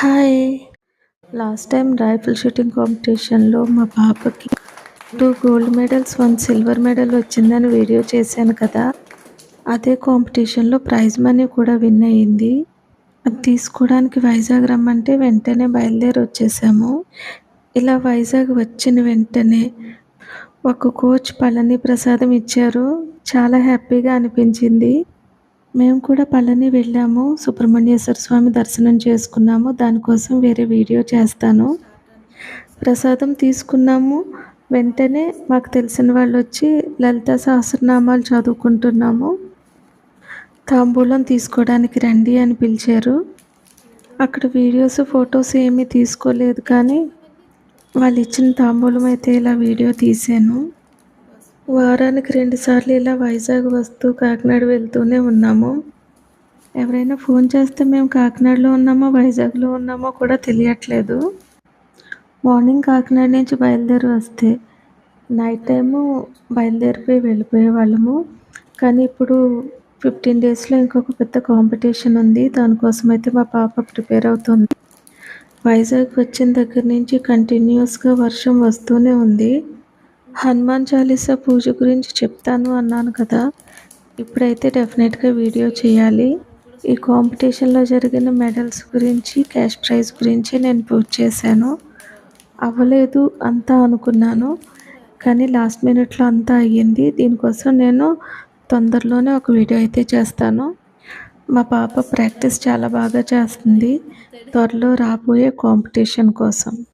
Hi. Last time rifle shooting కాంపిటీషన్లో మా పాపకి two gold medals one silver medal వచ్చిందని వీడియో చేశాను కదా. అదే కాంపిటీషన్లో ప్రైజ్ మనీ కూడా విన్ అయ్యింది అది తీసుకోవడానికి వైజాగ్ రమ్మంటే వెంటనే బయలుదేరి వచ్చేసాము. ఇలా వైజాగ్ వచ్చిన వెంటనే ఒక కోచ్ పళని ప్రసాదం ఇచ్చారు. చాలా హ్యాపీగా అనిపించింది. మేము కూడా పళ్ళని వెళ్ళాము. సుబ్రహ్మణ్యేశ్వర స్వామి దర్శనం చేసుకున్నాము. దానికోసం వేరే వీడియో చేస్తాను. ప్రసాదం తీసుకున్నాము. వెంటనే మాకు తెలిసిన వాళ్ళు వచ్చి లలిత సహస్రనామాలు చదువుకుంటున్నాము. తాంబూలం తీసుకోవడానికి రండి అని పిలిచారు. అక్కడ వీడియోస్ ఫొటోస్ ఏమీ తీసుకోలేదు కానీ వాళ్ళు ఇచ్చిన తాంబూలం అయితే ఇలా వీడియో తీసాను. వారానికి రెండుసార్లు ఇలా వైజాగ్ వస్తూ కాకినాడ వెళ్తూనే ఉన్నాము. ఎవరైనా ఫోన్ చేస్తే మేము కాకినాడలో ఉన్నామో వైజాగ్లో ఉన్నామో కూడా తెలియట్లేదు. మార్నింగ్ కాకినాడ నుంచి బయలుదేరి వస్తే నైట్ టైము బయలుదేరిపోయి వెళ్ళిపోయే వాళ్ళము. కానీ ఇప్పుడు ఫిఫ్టీన్ డేస్లో ఇంకొక పెద్ద కాంపిటీషన్ ఉంది. దానికోసం అయితే మా పాప ప్రిపేర్ అవుతుంది. వైజాగ్ వచ్చిన దగ్గర నుంచి కంటిన్యూస్గా వర్షం వస్తూనే ఉంది. హనుమాన్ చాలీసా పూజ గురించి చెప్తాను అన్నాను కదా. ఇప్పుడైతే డెఫినెట్గా వీడియో చేయాలి. ఈ కాంపిటీషన్లో జరిగిన మెడల్స్ గురించి క్యాష్ ప్రైజ్ గురించి నేను పూజ చేశాను. అవ్వలేదు అంతా అనుకున్నాను. కానీ లాస్ట్ మినిట్లో అంతా అయ్యింది. దీనికోసం నేను తొందరలోనే ఒక వీడియో అయితే చేస్తాను. మా పాప ప్రాక్టీస్ చాలా బాగా చేస్తుంది. త్వరలో రాబోయే కాంపిటీషన్ కోసం.